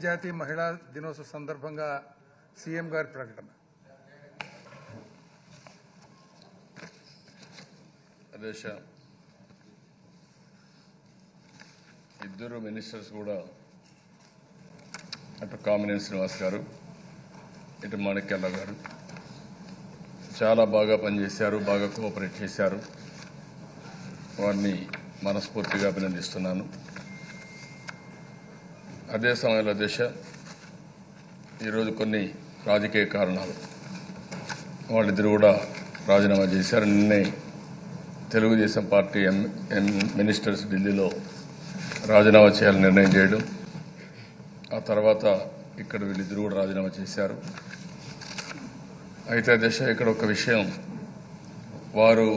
అంతర్జాతీయ మహిళా దినోత్సవ సందర్భంగా సీఎం గారి ప్రకటన. అధ్యక్ష ఇద్దరు మినిస్టర్స్ కూడా అటు కామినేని శ్రీనివాస్ గారు ఇటు మాణిక్యాల గారు చాలా బాగా పనిచేశారు బాగా కోఆపరేట్ చేశారు. వారిని మనస్ఫూర్తిగా అభినందిస్తున్నాను. అదే సమయంలో దిశ ఈరోజు కొన్ని రాజకీయ కారణాలు వాళ్ళిద్దరు కూడా రాజీనామా చేశారు. నిన్నే Telugu Desam party M M ministers ఢిల్లీలో రాజీనామా చేయాలని నిర్ణయం చేయడం ఆ తర్వాత ఇక్కడ వీళ్ళిద్దరు కూడా రాజీనామా చేశారు. అయితే దశ ఇక్కడ ఒక విషయం వారు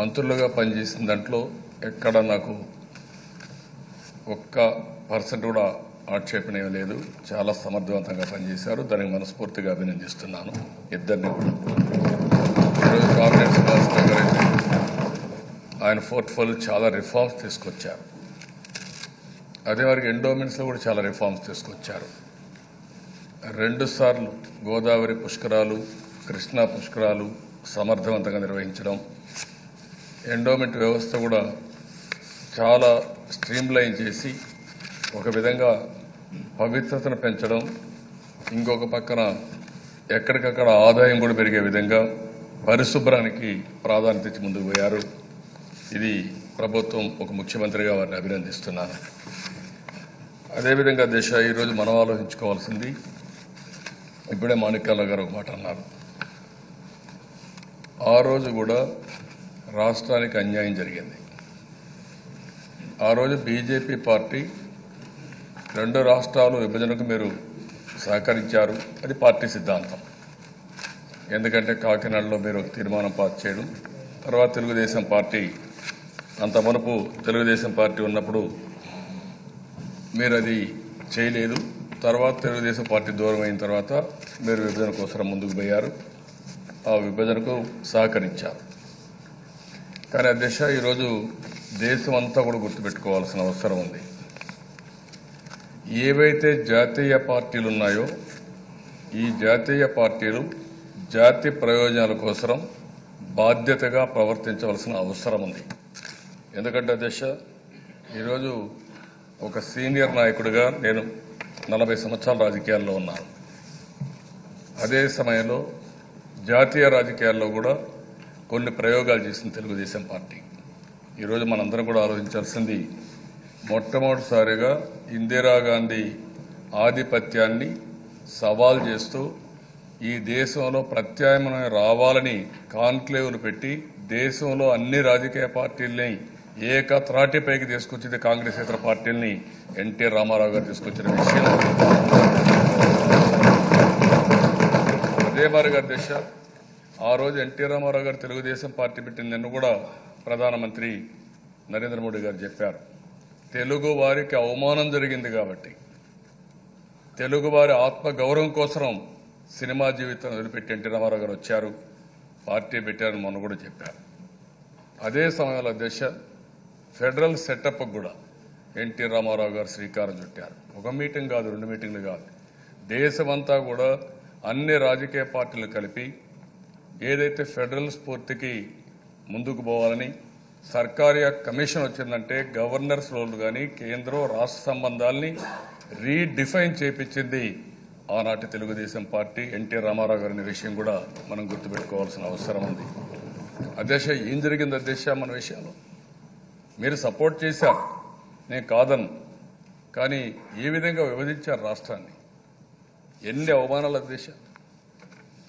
మంత్రులుగా పనిచేసిన దాంట్లో ఎక్కడ నాకు ఒక్క పర్సెంట్ కూడా ఆక్షేపణ ఏమీ లేదు. చాలా సమర్థవంతంగా పనిచేశారు. దానికి మనస్ఫూర్తిగా అభినందిస్తున్నాను. ఇద్దరిని కూడా. ఈరోజు కాంగ్రెస్ ఆయన పోర్ట్ఫోలియో చాలా రిఫార్మ్స్ తీసుకొచ్చారు. అదే వారికి ఎండోమెంట్స్లో కూడా చాలా రిఫార్మ్స్ తీసుకొచ్చారు. రెండు సార్లు గోదావరి పుష్కరాలు కృష్ణా పుష్కరాలు సమర్థవంతంగా నిర్వహించడం ఎండోమెంట్ వ్యవస్థ కూడా చాలా స్ట్రీమ్లైన్ చేసి ఒక విధంగా పవిత్రతను పెంచడం ఇంకొక పక్కన ఎక్కడికక్కడ ఆదాయం కూడా పెరిగే విధంగా పరిశుభ్రానికి ప్రాధాన్యత ఇచ్చి ముందుకు పోయారు. ఇది ప్రభుత్వం ఒక ముఖ్యమంత్రిగా వారిని అభినందిస్తున్నాను. అదేవిధంగా దేశ ఈరోజు మనం ఆలోచించుకోవాల్సింది ఇప్పుడే మాణిక్యాల గారు ఒక మాట అన్నారు. ఆ రోజు కూడా రాష్ట్రానికి అన్యాయం జరిగింది. ఆ రోజు బీజేపీ పార్టీ రెండు రాష్ట్రాలు విభజనకు మీరు సహకరించారు. అది పార్టీ సిద్ధాంతం. ఎందుకంటే కాకినాడలో మీరు తీర్మానం పాస్ చేయడం తర్వాత తెలుగుదేశం పార్టీ అంత మునుపు తెలుగుదేశం పార్టీ ఉన్నప్పుడు మీరు అది చేయలేదు. తర్వాత తెలుగుదేశం పార్టీ దూరం అయిన తర్వాత మీరు విభజన కోసం ముందుకు పోయారు. ఆ విభజనకు సహకరించారు. కానీ అధ్యక్ష ఈరోజు దేశం అంతా కూడా గుర్తుపెట్టుకోవాల్సిన అవసరం ఉంది. ఏవైతే జాతీయ పార్టీలు ఉన్నాయో ఈ జాతీయ పార్టీలు జాతి ప్రయోజనాల కోసం బాధ్యతగా ప్రవర్తించవలసిన అవసరం ఉంది. ఎందుకంటే అధ్యక్ష ఈరోజు ఒక సీనియర్ నాయకుడిగా నేను నలభై సంవత్సరాల రాజకీయాల్లో ఉన్నాను. అదే సమయంలో జాతీయ రాజకీయాల్లో కూడా కొన్ని ప్రయోగాలు చేసింది తెలుగుదేశం పార్టీ. ఈరోజు మనందరం కూడా ఆలోచించాల్సింది మొట్టమొదటిసారిగా ఇందిరాగాంధీ ఆధిపత్యాన్ని సవాల్ చేస్తూ ఈ దేశంలో ప్రత్యామ్నాయం రావాలని కాన్క్లేవ్లు పెట్టి దేశంలో అన్ని రాజకీయ పార్టీల్ని ఏకత్రాటిపైకి తీసుకొచ్చింది కాంగ్రెస్ ఇతర పార్టీల్ని ఎన్టీ రామారావు గారు తీసుకొచ్చిన విషయం. అదే మరి దిశ ఆ రోజు ఎన్టీ రామారావు గారు తెలుగుదేశం పార్టీ పెట్టిన కూడా ప్రధానమంత్రి నరేంద్ర మోడీ గారు చెప్పారు. తెలుగు వారికి అవమానం జరిగింది కాబట్టి. తెలుగు వారి ఆత్మ గౌరవం కోసం సినిమా జీవితం వదిలిపెట్టి ఎన్టీ రామారావు గారు వచ్చారు. పార్టీ పెట్టారని మొన్న కూడా చెప్పారు. అదే సమయంలో దశ ఫెడరల్ సెటప్ కూడా ఎన్టీ రామారావు గారు శ్రీకారం చుట్టారు. ఒక మీటింగ్ కాదు రెండు మీటింగ్లు కాదు. దేశమంతా కూడా అన్ని రాజకీయ పార్టీలు కలిపి ఏదైతే ఫెడరల్ స్ఫూర్తికి ముందుకు పోవాలని సర్కారు కమిషన్ వచ్చిందంటే గవర్నర్స్ రోల్ కానీ కేంద్రం రాష్ట్ర సంబంధాల్ని రీడిఫైన్ చేపించింది ఆనాటి తెలుగుదేశం పార్టీ ఎన్టీ రామారావు గారి విషయం కూడా మనం గుర్తుపెట్టుకోవాల్సిన అవసరం ఉంది. అధ్యక్ష ఏం జరిగింది అధ్యక్ష మన విషయంలో? మీరు సపోర్ట్ చేశారు. నేను కాదను కానీ ఏ విధంగా విభజించారు రాష్ట్రాన్ని? ఎన్ని అవమానాలు అధ్యక్ష?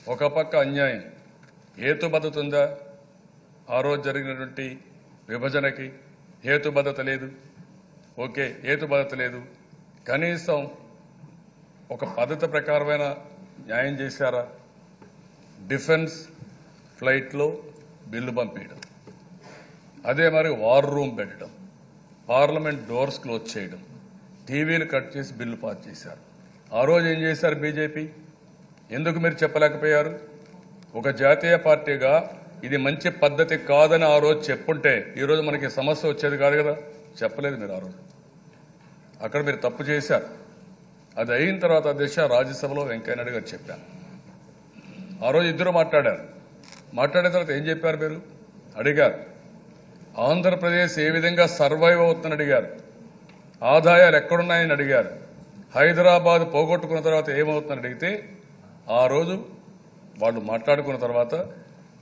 ఒక పక్క అన్యాయం. హేతుబద్ధత ఉందా? ఆ రోజు జరిగినటువంటి విభజనకి హేతుబద్ధత లేదు. ఓకే హేతుబద్ధత లేదు. కనీసం ఒక పద్ధతి ప్రకారమైన న్యాయం చేశారా? డిఫెన్స్ ఫ్లైట్లో బిల్లు పంపించడం అదే మరి వార్ రూమ్ పెట్టడం. పార్లమెంట్ డోర్స్ క్లోజ్ చేయడం. టీవీలు కట్ చేసి బిల్లు పాస్ చేశారు. ఆ రోజు ఏం చేశారు బీజేపీ? ఎందుకు మీరు చెప్పలేకపోయారు? ఒక జాతీయ పార్టీగా ఇది మంచి పద్ధతి కాదని ఆ రోజు చెప్పుంటే ఈరోజు మనకి సమస్య వచ్చేది కాదు కదా? చెప్పలేదు మీరు ఆ రోజు. అక్కడ మీరు తప్పు చేశారు. అది అయిన తర్వాత దిశ రాజ్యసభలో వెంకయ్యనాయుడు గారు చెప్పారు. ఆ రోజు ఇద్దరు మాట్లాడారు. మాట్లాడిన తర్వాత ఏం చెప్పారు మీరు? అడిగారు. ఆంధ్రప్రదేశ్ ఏ విధంగా సర్వైవ్ అవుతుందని అడిగారు. ఆదాయాలు ఎక్కడున్నాయని అడిగారు. హైదరాబాద్ పోగొట్టుకున్న తర్వాత ఏమవుతుందని అడిగితే ఆ రోజు వాళ్ళు మాట్లాడుకున్న తర్వాత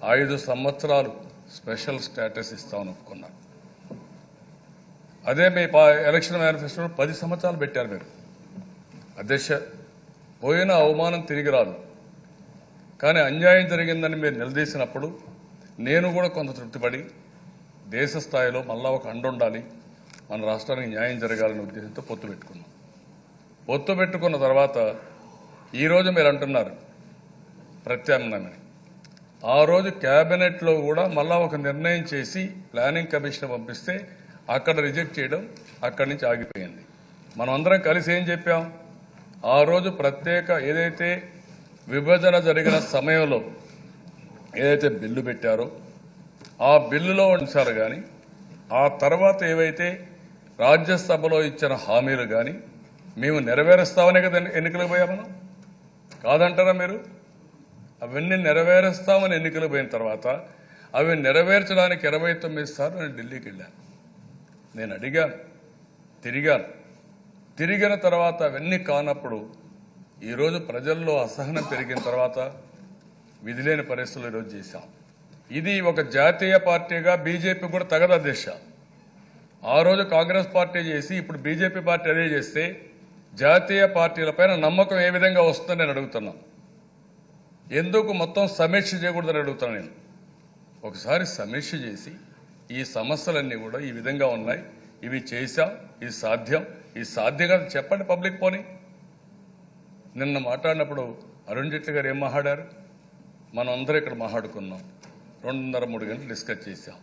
ఐదు సంవత్సరాలు స్పెషల్ స్టేటస్ ఇస్తామని ఒప్పుకున్నారు అదే మీ పా- ఎలక్షన్ మేనిఫెస్టోలో పది సంవత్సరాలు పెట్టారు మీరు. అధ్యక్ష పోయిన అవమానం తిరిగి రాదు. కానీ అన్యాయం జరిగిందని మీరు నిలదీసినప్పుడు నేను కూడా కొంత తృప్తిపడి దేశ స్థాయిలో మళ్ళా ఒక అండ ఉండాలి. మన రాష్ట్రానికి న్యాయం జరగాలనే ఉద్దేశంతో పొత్తు పెట్టుకున్నాం. పొత్తు పెట్టుకున్న తర్వాత ఈరోజు మీరు అంటున్నారు ప్రత్యామ్నాయమని ఆ రోజు క్యాబినెట్లో కూడా మళ్ళా ఒక నిర్ణయం చేసి ప్లానింగ్ కమిషన్ పంపిస్తే అక్కడ రిజెక్ట్ చేయడం అక్కడి నుంచి ఆగిపోయింది. మనం అందరం కలిసి ఏం చెప్పాం? ఆ రోజు ప్రత్యేక ఏదైతే విభజన జరిగిన సమయంలో ఏదైతే బిల్లు పెట్టారో ఆ బిల్లులో ఉంచారు కానీ ఆ తర్వాత ఏవైతే రాజ్యసభలో ఇచ్చిన హామీలు కానీ మేము నెరవేరుస్తామనే కదా ఎన్నికలకు పోయా మనం కాదంటారా మీరు? అవన్నీ నెరవేరుస్తామని ఎన్నికలు పోయిన తర్వాత అవి నెరవేర్చడానికి ఇరవై తొమ్మిది సార్లు నేను ఢిల్లీకి వెళ్ళాను. నేను అడిగాను తిరిగాను. తిరిగిన తర్వాత అవన్నీ కానప్పుడు ఈరోజు ప్రజల్లో అసహనం పెరిగిన తర్వాత విధిలేని పరిస్థితులు ఈరోజు చేశాం. ఇది ఒక జాతీయ పార్టీగా బీజేపీ కూడా తగద దిశ. ఆ రోజు కాంగ్రెస్ పార్టీ చేసి ఇప్పుడు బీజేపీ పార్టీ అదే చేస్తే జాతీయ పార్టీలపైన నమ్మకం ఏ విధంగా వస్తుందని నేను ఎందుకు మొత్తం సమీక్ష చేయకూడదని అడుగుతాను నేను? ఒకసారి సమీక్ష చేసి ఈ సమస్యలన్నీ కూడా ఈ విధంగా ఉన్నాయి. ఇవి చేశాం ఇది సాధ్యం ఇది సాధ్యం కాదు చెప్పండి పబ్లిక్ పోని. నిన్న మాట్లాడినప్పుడు అరుణ్ జైట్లీ గారు ఏం మాట్లాడారు? మనం అందరం ఇక్కడ మాట్లాడుకున్నాం. రెండున్నర మూడు గంటలు డిస్కస్ చేశాం.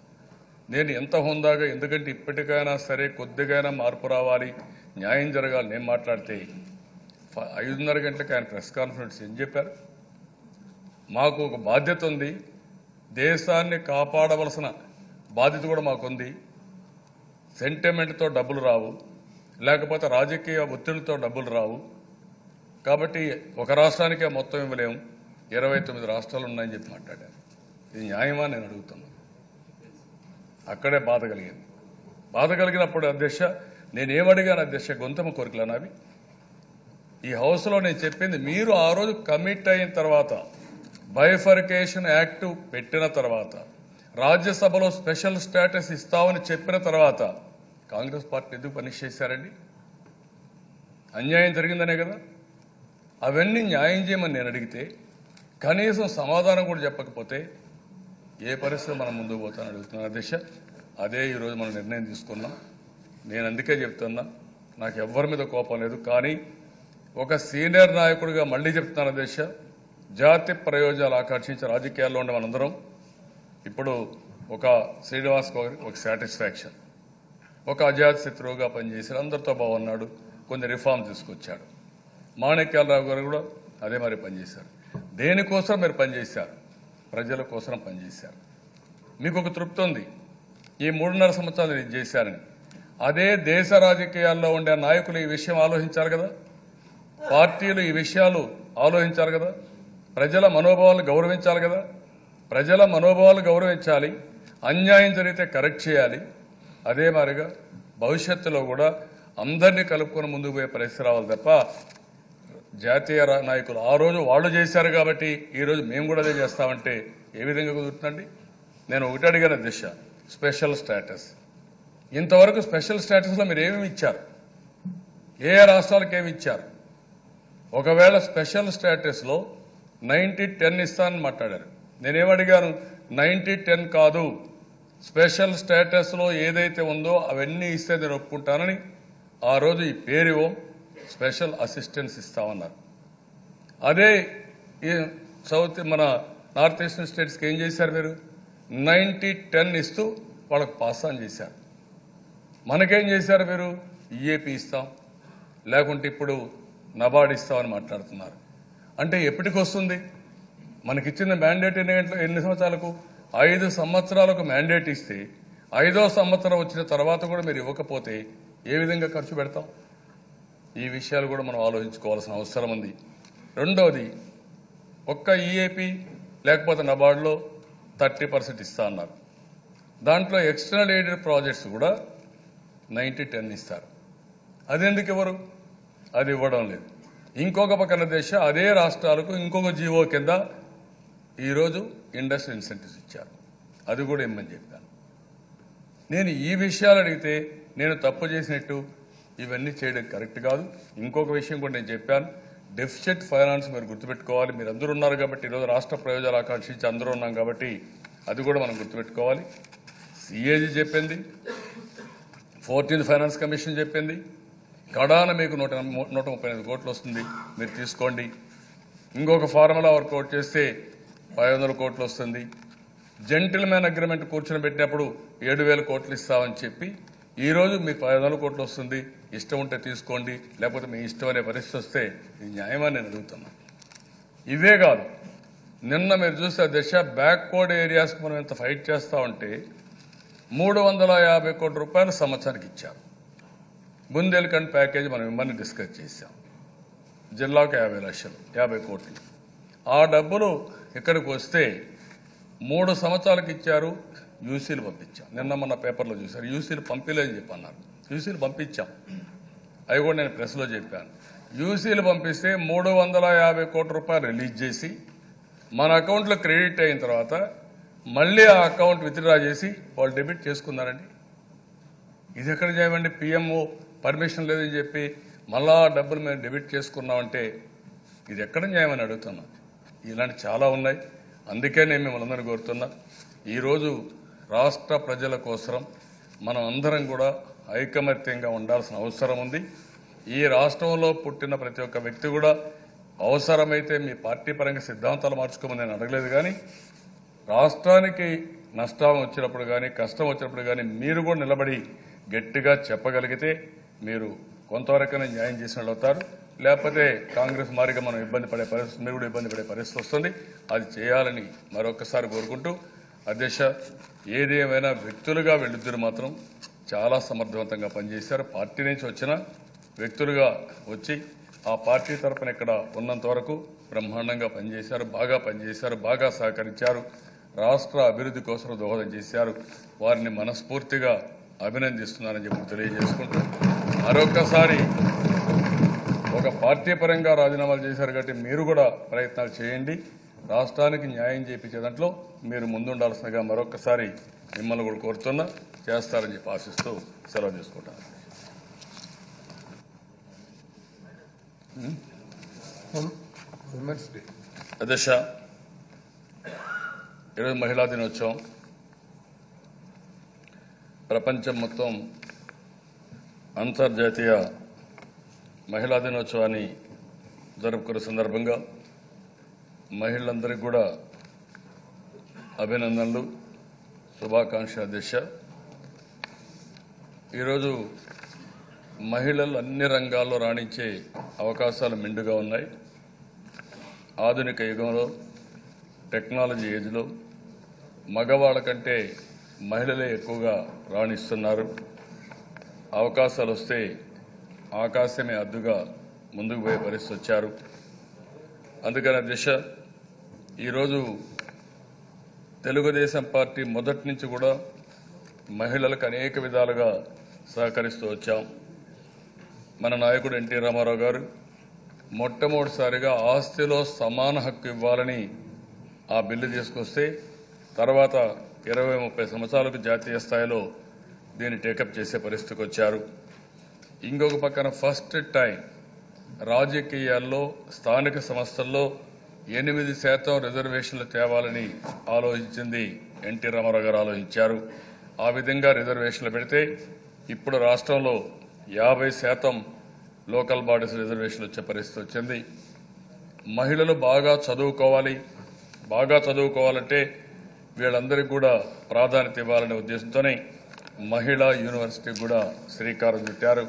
నేను ఎంత హుందాగా ఎందుకంటే ఇప్పటికైనా సరే కొద్దిగైనా మార్పు రావాలి న్యాయం జరగాలి నేను మాట్లాడితే ఐదున్నర గంటలకు ఆయన ప్రెస్ కాన్ఫరెన్స్ ఏం చెప్పారు? మాకు ఒక బాధ్యత ఉంది. దేశాన్ని కాపాడవలసిన బాధ్యత కూడా మాకుంది. సెంటిమెంట్తో డబ్బులు రావు. లేకపోతే రాజకీయ ఒత్తిడితో డబ్బులు రావు. కాబట్టి ఒక రాష్ట్రానికే మొత్తం ఇవ్వలేము. ఇరవై తొమ్మిది రాష్ట్రాలు ఉన్నాయని చెప్పి మాట్లాడారు. ఇది న్యాయమా నేను అడుగుతున్నాను అక్కడే బాధ కలిగింది. బాధ కలిగినప్పుడు అధ్యక్ష నేనేమడిగాను అధ్యక్ష గొంతమ కోరికలు నావి ఈ హౌస్లో నేను చెప్పింది మీరు ఆ రోజు కమిట్ అయిన తర్వాత బైఫర్కేషన్ యాక్ట్ పెట్టిన తర్వాత రాజ్యసభలో స్పెషల్ స్టేటస్ ఇస్తామని చెప్పిన తర్వాత కాంగ్రెస్ పార్టీ ఎందుకు పనిష్ చేశారండి అన్యాయం జరిగిందనే కదా? అవన్నీ న్యాయం చేయమని నేను అడిగితే కనీసం సమాధానం కూడా చెప్పకపోతే ఏ పరిస్థితి మనం ముందుకు పోతానని అడుగుతున్నాను అధ్యక్ష అదే ఈరోజు మనం నిర్ణయం తీసుకున్నాం. నేను అందుకే చెప్తున్నా నాకు ఎవ్వరి మీద కోపం లేదు. కానీ ఒక సీనియర్ నాయకుడిగా మళ్ళీ చెప్తున్నాను అధ్యక్ష జాతి ప్రయోజనాలు ఆకర్షించే రాజకీయాల్లో ఉండే మనందరం ఇప్పుడు ఒక శ్రీనివాస్ గౌరి ఒక సాటిస్ఫాక్షన్. ఒక అజాత్ శత్రువుగా పనిచేసి అందరితో బాగున్నాడు కొన్ని రిఫార్మ్ తీసుకొచ్చాడు. మాణిక్యాలరావు గారు కూడా అదే మరి పనిచేశారు. దేనికోసం మీరు పనిచేశారు? ప్రజల కోసం పనిచేశారు. మీకు ఒక తృప్తి ఉంది. ఈ మూడున్నర సంవత్సరాలు ఇది చేశారని అదే దేశ రాజకీయాల్లో ఉండే నాయకులు ఈ విషయం ఆలోచించారు కదా? పార్టీలు ఈ విషయాలు ఆలోచించారు కదా? ప్రజల మనోభావాలు గౌరవించాలి కదా. ప్రజల మనోభావాలు గౌరవించాలి. అన్యాయం జరిగితే కరెక్ట్ చేయాలి. అదే మాదిరిగా భవిష్యత్తులో కూడా అందరినీ కలుపుకొని ముందుకు పోయే పరిస్థితి రావాలి తప్ప జాతీయ రా- నాయకులు ఆ రోజు వాళ్ళు చేశారు కాబట్టి ఈ రోజు మేము కూడా అదే చేస్తామంటే ఏ విధంగా కుదురుతుందండి? నేను ఒకటి అడిగిన దిశ స్పెషల్ స్టేటస్ ఇంతవరకు స్పెషల్ స్టేటస్లో మీరు ఏమేమి ఇచ్చారు? ఏ రాష్ట్రాలకు ఏమి ఇచ్చారు? ఒకవేళ స్పెషల్ స్టేటస్లో నైంటీ టెన్ ఇస్తానని మాట్లాడారు. నేనేమడిగాను నైంటీ టెన్ కాదు. స్పెషల్ స్టేటస్లో ఏదైతే ఉందో అవన్నీ ఇస్తే నేను ఒప్పుకుంటానని ఆ రోజు ఈ పేరు స్పెషల్ అసిస్టెన్స్ ఇస్తామన్నారు. అదే ఈ సౌత్ మన నార్త్ ఈస్టర్న్ స్టేట్స్కి ఏం చేశారు మీరు? నైంటీ టెన్ ఇస్తూ వాళ్ళకు పాస్ ఆన్ చేశారు. మనకేం చేశారు మీరు? ఈఏపీ ఇస్తాం. లేకుంటే ఇప్పుడు నబార్డ్ ఇస్తామని మాట్లాడుతున్నారు. అంటే ఎప్పటికి వస్తుంది మనకిచ్చిన మ్యాండేట్ ఎన్ని గంటలు ఎన్ని సంవత్సరాలకు? ఐదు సంవత్సరాలకు మ్యాండేట్ ఇస్తే ఐదో సంవత్సరం వచ్చిన తర్వాత కూడా మీరు ఇవ్వకపోతే ఏ విధంగా ఖర్చు పెడతాం? ఈ విషయాలు కూడా మనం ఆలోచించుకోవాల్సిన అవసరం ఉంది. రెండవది ఒక్క ఈఏపీ లేకపోతే నబార్డులో థర్టీ పర్సెంట్ ఇస్తా అన్నారు. దాంట్లో ఎక్స్టర్నల్ ఎయిడెడ్ ప్రాజెక్ట్స్ కూడా నైంటీ టెన్ ఇస్తారు. అది ఎందుకు ఇవ్వరు? అది ఇవ్వడం లేదు. ఇంకొక పక్కన దేశ అదే రాష్ట్రాలకు ఇంకొక జీవో కింద ఈరోజు ఇండస్ట్రీ ఇన్సెంటివ్స్ ఇచ్చారు. అది కూడా ఇమ్మని చెప్పాను నేను ఈ విషయాలు అడిగితే నేను తప్పు చేసినట్టు ఇవన్నీ చేయడం కరెక్ట్ కాదు. ఇంకొక విషయం కూడా నేను చెప్పాను. డెఫిసిట్ ఫైనాన్స్ మీరు గుర్తుపెట్టుకోవాలి. మీరు అందరూ ఉన్నారు కాబట్టి ఈరోజు రాష్ట్ర ప్రయోజనాలు ఆకాంక్షించి అందరూ ఉన్నాం కాబట్టి అది కూడా మనం గుర్తుపెట్టుకోవాలి. సిఏజీ చెప్పింది. ఫోర్టీన్త్ ఫైనాన్స్ కమిషన్ చెప్పింది. కడాన మీకు నూట నూట ముప్పై ఎనిమిది కోట్లు వస్తుంది. మీరు తీసుకోండి. ఇంకొక ఫార్ములా వర్కౌట్ చేస్తే ఐదు వందల కోట్లు వస్తుంది. జెంటిల్మెన్ మ్యాన్ అగ్రిమెంట్ కూర్చొని పెట్టినప్పుడు ఏడు వేల కోట్లు ఇస్తామని చెప్పి ఈరోజు మీకు ఐదు వందల కోట్లు వస్తుంది. ఇష్టం ఉంటే తీసుకోండి. లేకపోతే మీ ఇష్టం అనే పరిస్థితి వస్తే ఇది న్యాయమని నేను అడుగుతున్నా. ఇవే కాదు. నిన్న మీరు చూస్తే దశ బ్యాక్వర్డ్ ఏరియాస్కి మనం ఎంత ఫైట్ చేస్తా ఉంటే మూడు వందల యాభై కోట్ల రూపాయలు సంవత్సరానికి ఇచ్చారు. బుందేల్ఖండ్ ప్యాకేజ్ మనం ఇమ్మని డిస్కస్ చేశాం. జిల్లాకు యాభై లక్షలు యాభై కోట్లు. ఆ డబ్బులు ఇక్కడికి వస్తే మూడు సంవత్సరాలకు ఇచ్చారు యూసీలు పంపించాం. నిన్న మొన్న పేపర్లో చూశారు. యూసీలు పంపిలేదని చెప్పి అన్నారు యూసీలు పంపించాం. అవి కూడా నేను ప్రెస్లో చెప్పాను. యూసీలు పంపిస్తే మూడు వందల యాభై కోట్ల రూపాయలు రిలీజ్ చేసి మన అకౌంట్లో క్రెడిట్ అయిన తర్వాత మళ్ళీ ఆ అకౌంట్ విత్డ్రా చేసి వాళ్ళు డెబిట్ చేసుకున్నారండి. ఇది ఎక్కడ చేయమండి పిఎంఓ పర్మిషన్ లేదని చెప్పి మళ్ళా ఆ డబ్బులు మేము డెబిట్ చేసుకున్నామంటే ఇది ఎక్కడ న్యాయమని అడుగుతున్నా. ఇలాంటి చాలా ఉన్నాయి. అందుకే నేను మిమ్మల్ని అందరినీ కోరుతున్నా. ఈరోజు రాష్ట్ర ప్రజల కోసం మనం అందరం కూడా ఐకమత్యంగా ఉండాల్సిన అవసరం ఉంది. ఈ రాష్ట్రంలో పుట్టిన ప్రతి ఒక్క వ్యక్తి కూడా అవసరమైతే మీ పార్టీ పరంగా సిద్ధాంతాలు మార్చుకోమని నేను అడగలేదు కానీ రాష్ట్రానికి నష్టం వచ్చినప్పుడు కానీ కష్టం వచ్చినప్పుడు కానీ మీరు కూడా నిలబడి గట్టిగా చెప్పగలిగితే మీరు కొంతవరకైనా న్యాయం చేసినట్లు అవుతారు. లేకపోతే కాంగ్రెస్ మారిగా మనం ఇబ్బంది పడే పరిస్థితి మీరు కూడా ఇబ్బంది పడే పరిస్థితి వస్తుంది. అది చేయాలని మరొకసారి కోరుకుంటూ అధ్యక్ష ఏదేమైనా వ్యక్తులుగా వెళ్ళిద్దరు మాత్రం చాలా సమర్థవంతంగా పనిచేశారు. పార్టీ నుంచి వచ్చిన వ్యక్తులుగా వచ్చి ఆ పార్టీ తరపున ఇక్కడ ఉన్నంత వరకు బ్రహ్మాండంగా పనిచేశారు బాగా పనిచేశారు బాగా సహకరించారు. రాష్ట్ర అభివృద్ధి కోసం దోహదం చేశారు. వారిని మనస్ఫూర్తిగా అభినందిస్తున్నారని చెప్పి తెలియజేసుకుంటూ మరొకసారి ఒక పార్టీ పరంగా రాజీనామాలు చేశారు కాబట్టి మీరు కూడా ప్రయత్నాలు చేయండి. రాష్ట్రానికి న్యాయం చేయించే దాంట్లో మీరు ముందుండాల్సిందిగా మరొకసారి మిమ్మల్ని కూడా కోరుతున్నా చేస్తారని చెప్పి ఆశిస్తూ సెలవు తీసుకుంటాను. డే అధ్యక్ష ఈరోజు మహిళా దినోత్సవం. ప్రపంచం మొత్తం అంతర్జాతీయ మహిళా దినోత్సవాన్ని జరుపుకునే సందర్భంగా మహిళలందరికీ కూడా అభినందనలు శుభాకాంక్ష దిశ ఈరోజు మహిళలు అన్ని రంగాల్లో రాణించే అవకాశాలు మెండుగా ఉన్నాయి. ఆధునిక యుగంలో టెక్నాలజీ ఏజ్లో మగవాళ్ళ కంటే మహిళలే ఎక్కువగా రాణిస్తున్నారు. అవకాశాలు వస్తే ఆకాశమే అద్దుగా ముందుకు పోయే పరిస్థితి వచ్చారు అందుకని దిశ ఈరోజు తెలుగుదేశం పార్టీ మొదటి నుంచి కూడా మహిళలకు అనేక విధాలుగా సహకరిస్తూ వచ్చాం. మన నాయకుడు ఎన్టీ రామారావు గారు మొట్టమొదటిసారిగా ఆస్తిలో సమాన హక్కు ఇవ్వాలని ఆ బిల్లు తీసుకొస్తే తర్వాత ఇరవై ముప్పై సంవత్సరాలకు జాతీయ స్థాయిలో దీన్ని టేకప్ చేసే పరిస్థితికి వచ్చారు. ఇంకొక పక్కన ఫస్ట్ టైం రాజకీయాల్లో స్థానిక సంస్థల్లో ఎనిమిది శాతం రిజర్వేషన్లు తేవాలని ఆలోచించింది ఎన్టీ రామారావు గారు ఆలోచించారు. ఆ విధంగా రిజర్వేషన్లు పెడితే ఇప్పుడు రాష్ట్రంలో యాభై శాతం లోకల్ బాడీస్ రిజర్వేషన్లు వచ్చే పరిస్థితి వచ్చింది. మహిళలు బాగా చదువుకోవాలి. బాగా చదువుకోవాలంటే వీళ్ళందరికీ కూడా ప్రాధాన్యత ఇవ్వాలనే ఉద్దేశంతోనే మహిళా యూనివర్సిటీ కూడా శ్రీకారం చుట్టారు.